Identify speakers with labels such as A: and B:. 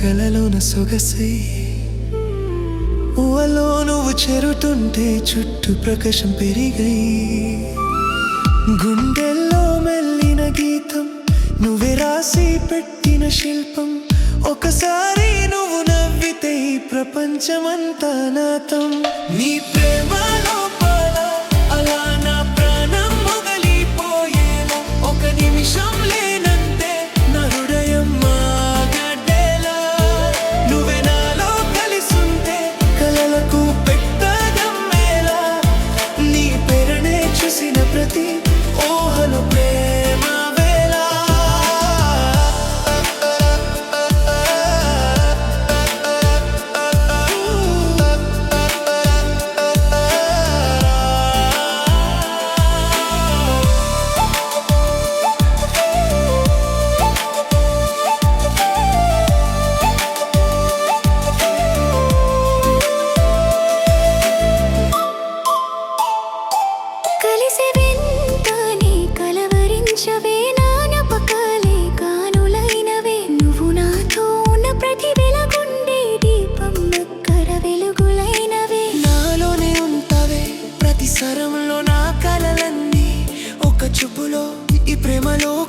A: కలలోన సొగసై. ఊవలో నువ్వు చెరుతుంటే చుట్టూ ప్రకాశం పెరిగై. గుండెల్లో మెల్లిన గీతం నువ్వే రాసి పెట్టిన శిల్పం. ఒకసారి నువ్వు నవ్వితే ప్రపంచమంతా నాతం. నీ I'm alone.